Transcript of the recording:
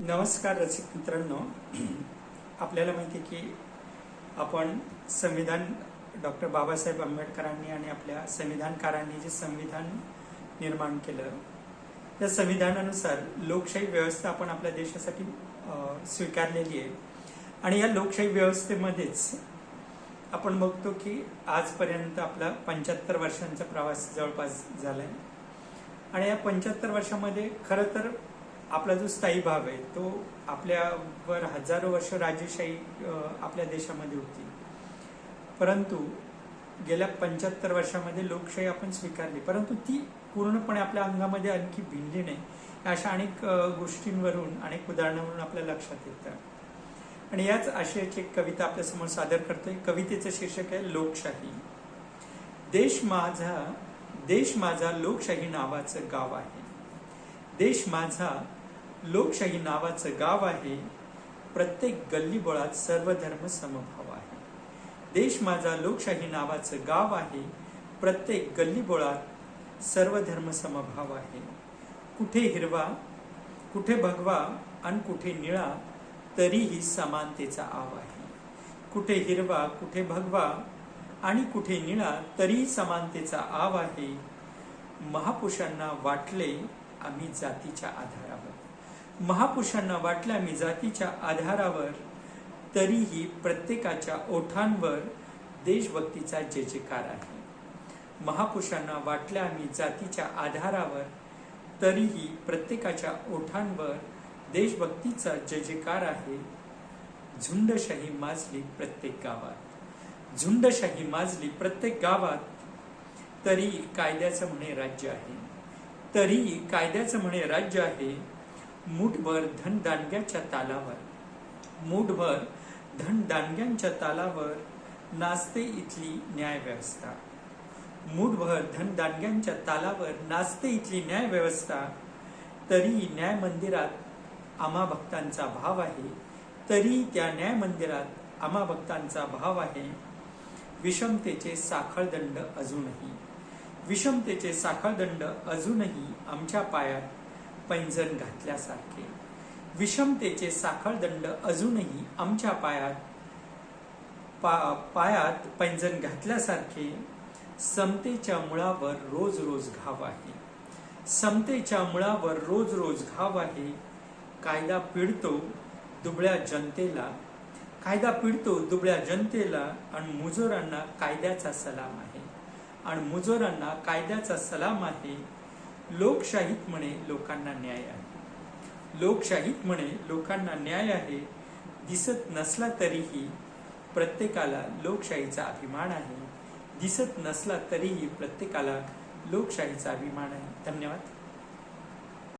नमस्कार रसिक मित्रांनो. आपल्याला माहिती आहे की आपण संविधान डॉक्टर बाबासाहेब आंबेडकरांनी आणि आपल्या संविधानकारांनी जे संविधान निर्माण केलं त्या संविधानानुसार लोकशाही व्यवस्था आपण आपल्या देशासाठी स्वीकारलेली आहे. आणि या लोकशाही व्यवस्थेमध्येच आपण बघतो की आजपर्यंत आपला पंच्याहत्तर वर्षांचा प्रवास जवळपास झाला आहे आणि या पंच्याहत्तर वर्षामध्ये खरं तर आपला जो स्थायी भाग आहे तो आपल्यावर हजारो वर्ष राजेशाही आपल्या देशामध्ये होती. परंतु गेल्या पंच्याहत्तर वर्षामध्ये लोकशाही आपण स्वीकारली. परंतु ती पूर्णपणे आपल्या अंगामध्ये आणखी भिनली नाही. अशा अनेक गोष्टींवरून अनेक उदाहरणावरून आपल्या लक्षात येतं. आणि याच आशयाची एक कविता आपल्यासमोर सादर करतोय. कवितेचं शीर्षक आहे लोकशाही. देश माझा देश माझा लोकशाही नावाचं गाव आहे. देश माझा लोकशाही नावाचं गाव आहे. प्रत्येक गल्लीबोळात सर्व धर्म समभाव आहे. देश माझा लोकशाही नावाचं गाव आहे. प्रत्येक गल्लीबोळात सर्व धर्म समभाव आहे. कुठे हिरवा कुठे भगवा आणि कुठे निळा तरीही समानतेचा आव आहे. कुठे हिरवा कुठे भगवा आणि कुठे निळा तरीही समानतेचा आव आहे. महापुरुषांना वाटले आम्ही जातीच्या आधारावर. महापुरुषांना वाटल्या मी जातीच्या आधारावर तरीही प्रत्येकाच्या ओठांवर देशभक्तीचा जय जयकार आहे. महापुरुषांना वाटल्या आम्ही जातीच्या आधारावर तरीही प्रत्येकाच्या ओठांवर देशभक्तीचा जय जयकार आहे. झुंडशाही माजली प्रत्येक गावात. झुंडशाही माजली प्रत्येक गावात. तरी कायद्याचं म्हणे राज्य आहे. तरी कायद्याचं म्हणे राज्य आहे. मुठभर धनदांडग्याच्या तालावर मुठभर धन दांडग्यांच्या तालावर नाचते इथली न्यायव्यवस्था. मूठभर मुठभर धन तालावर नाचते इथली न्यायव्यवस्था. तरी न्याय मंदिरात आम्हा भक्तांचा भाव आहे. तरी त्या न्याय मंदिरात आम्हा भक्तांचा भाव आहे. विषमतेचे साखळदंड अजूनही. विषमतेचे साखळदंड अजूनही आमच्या पायात पैंजण घातल्यासारखे. विषमतेचे साखळदंड अजूनही आमच्या पायात पा पायात पैंजण घातल्यासारखे. समतेच्या मुळावर रोज रोज घाव आहे. समतेच्या मुळावर रोज रोज घाव आहे. कायदा पिडतो दुबळ्या जनतेला कायदा पिडतो दुबळ्या जनतेला आणि मुजोरांना कायद्याचा सलाम आहे. आणि मुजोरांना कायद्याचा सलाम आहे. लोकशाहीत म्हणे लोकांना न्याय आहे. लोकशाहीत म्हणे लोकांना न्याय आहे दिसत नसला तरीही प्रत्येकाला लोकशाहीचा अभिमान आहे. दिसत नसला तरीही प्रत्येकाला लोकशाहीचा अभिमान आहे. धन्यवाद.